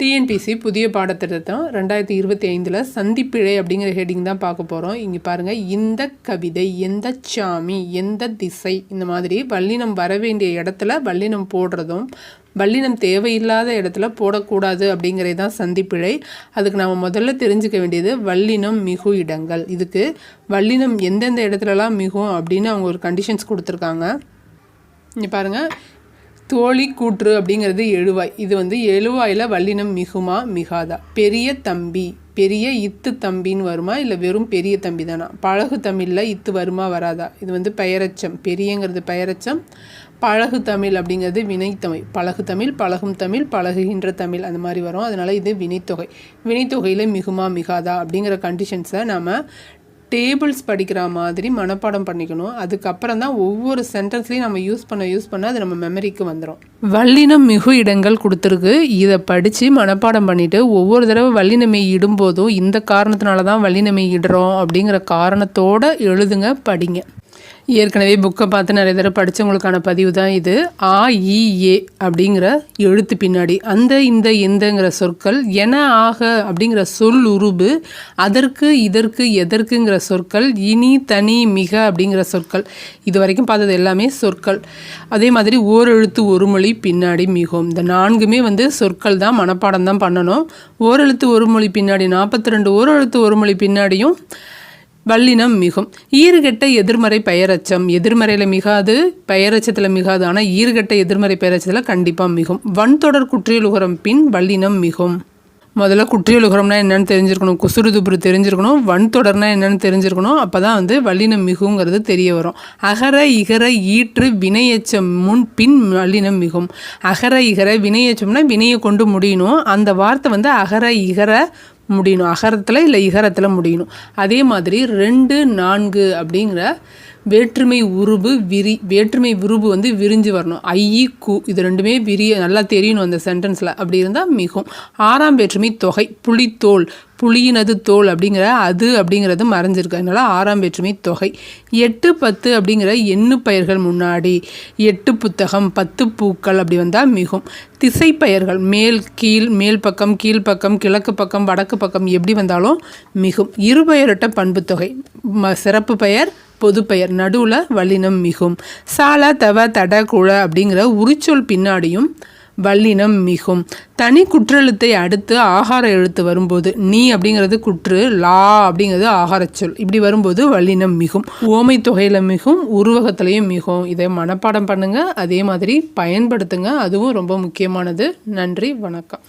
TNPSC புதிய பாடத்திட்டம் ரெண்டாயிரத்தி இருபத்தி ஐந்தில் சந்திப்பிழை அப்படிங்கிற ஹெட்டிங் தான் பார்க்க போகிறோம் இங்கே பாருங்கள் இந்த கவிதை எந்த சாமி எந்த திசை இந்த மாதிரி வல்லினம் வர வேண்டிய இடத்துல வல்லினம் போடுறதும் வல்லினம் தேவையில்லாத இடத்துல போடக்கூடாது அப்படிங்கிறது தான் சந்திப்பிழை. அதுக்கு நாம் முதல்ல தெரிஞ்சுக்க வேண்டியது வல்லினம் மிகு இடங்கள். இதுக்கு வல்லினம் எந்தெந்த இடத்துலலாம் மிகும் அப்படின்னு அவங்க ஒரு கண்டிஷன்ஸ் கொடுத்துருக்காங்க. இங்கே பாருங்கள் தோழி கூற்று அப்படிங்கிறது எழுவாய். இது வந்து எழுவாயில் வல்லினம் மிகுமா மிகாதா. பெரிய தம்பி பெரிய இத்து தம்பின்னு வருமா இல்லை வெறும் பெரிய தம்பி தானா? பழகு தமிழில் இத்து வருமா வராதா? இது வந்து பெயரச்சம். பெரியங்கிறது பெயரச்சம். பழகு தமிழ் அப்படிங்கிறது வினைத்தமிழ் பழகு தமிழ் பழகும் தமிழ் பழகுகின்ற தமிழ் அந்த மாதிரி வரும். அதனால் இது வினைத்தொகை. வினைத்தொகையில் மிகுமா மிகாதா அப்படிங்கிற கண்டிஷன்ஸை நம்ம டேபிள்ஸ் படிக்கிற மாதிரி மனப்பாடம் பண்ணிக்கணும். அதுக்கப்புறம் தான் ஒவ்வொரு சென்டென்ஸ்லையும் நம்ம யூஸ் பண்ண யூஸ் பண்ண அது நம்ம மெமரிக்கு வந்துடும் வல்லினம் மிகு இடங்கள் கொடுத்துருக்கு. இதை படித்து மனப்பாடம் பண்ணிவிட்டு ஒவ்வொரு தடவை வல்லினமை இடும்போதும் இந்த காரணத்தினால தான் வல்லினமை இடுறோம் அப்படிங்கிற காரணத்தோடு எழுதுங்க படிங்க. ஏற்கனவே புக்கை பார்த்து நிறைய தடவை படித்தவங்களுக்கான பதிவு தான் இது. ஆ இ ஏ அப்படிங்கிற எழுத்து பின்னாடி. அந்த இந்த எந்தங்கிற சொற்கள் என ஆக அப்படிங்கிற சொல் உருபு அதற்கு இதற்கு எதற்குங்கிற சொற்கள் இனி தனி மிக அப்படிங்கிற சொற்கள். இது வரைக்கும் பார்த்தது எல்லாமே சொற்கள். அதே மாதிரி ஓரெழுத்து ஒரு மொழி பின்னாடி மிகும் இந்த நான்குமே வந்து சொற்கள் தான் மனப்பாடம் தான் பண்ணணும். ஓரெழுத்து ஒரு மொழி பின்னாடி நாற்பத்தி ரெண்டு ஓரெழுத்து ஒரு மொழி பின்னாடியும் வல்லினம் மிகும். ஈறுகெட்ட எதிர்மறை பெயரச்சம். எதிர்மறையில் மிகாது பெயரச்சத்தில் மிகாது. ஆனால் ஈறுகெட்ட எதிர்மறை பெயரச்சத்தில் கண்டிப்பாக மிகும். வன்தொடர் குற்றியலுகரம் பின் வல்லினம் மிகும். முதல்ல குற்றியலுகரம்னா என்னென்னு தெரிஞ்சிருக்கணும். குசுறுதுப்புறு தெரிஞ்சிருக்கணும். வன் தொடர்னா என்னென்னு தெரிஞ்சிருக்கணும். அப்போ தான் வந்து வல்லினம் மிகுங்கிறது தெரிய வரும். அகர இகர ஈற்று வினையச்சம் முன் பின் வல்லினம் மிகும். அகர இகர வினையச்சம்னா வினையை கொண்டு முடியணும். அந்த வார்த்தை வந்து அகர இகர முடியணும். அகரத்தில் இல்லை இகரத்தில் முடியணும். அதே மாதிரி ரெண்டு நான்கு அப்படிங்கிற வேற்றுமை உருபு விரி வேற்றுமை உருபு வந்து விரிஞ்சு வரணும். ஐஇ கு இது ரெண்டுமே விரிய நல்லா தெரியணும் அந்த சென்டென்ஸில் அப்படி இருந்தால் மிகும். ஆறாம் வேற்றுமை தொகை புளித்தோல் புளியினது தோல் அப்படிங்கிற அது அப்படிங்கிறது மறைஞ்சிருக்கு. அதனால் ஆறாம் வேற்றுமை தொகை. எட்டு பத்து அப்படிங்கிற எண்ணு பெயர்கள் முன்னாடி எட்டு புத்தகம் பத்து பூக்கள் அப்படி வந்தால் மிகும். திசை பெயர்கள் மேல் கீழ் மேல் பக்கம் கீழ்ப்பக்கம் கிழக்கு பக்கம் வடக்கு பக்கம் எப்படி வந்தாலும் மிகும். இருபெயரிட்ட பண்பு தொகை. சிறப்பு பெயர் பொதுப்பெயர் நடுவில் வல்லினம் மிகும். சால தவ தட குழ அப்படிங்கிற உரிச்சொல் பின்னாடியும் வல்லினம் மிகும். தனி குற்றெழுத்தை அடுத்து ஆகார எழுத்து வரும்போது நீ அப்படிங்கிறது குற்று லா அப்படிங்கிறது ஆகாரச்சொல் இப்படி வரும்போது வல்லினம் மிகும். ஓமை தொகையில் மிகும் உருவகத்திலையும் மிகும். இதை மனப்பாடம் பண்ணுங்கள் அதே மாதிரி பயன்படுத்துங்க. அதுவும் ரொம்ப முக்கியமானது. நன்றி வணக்கம்.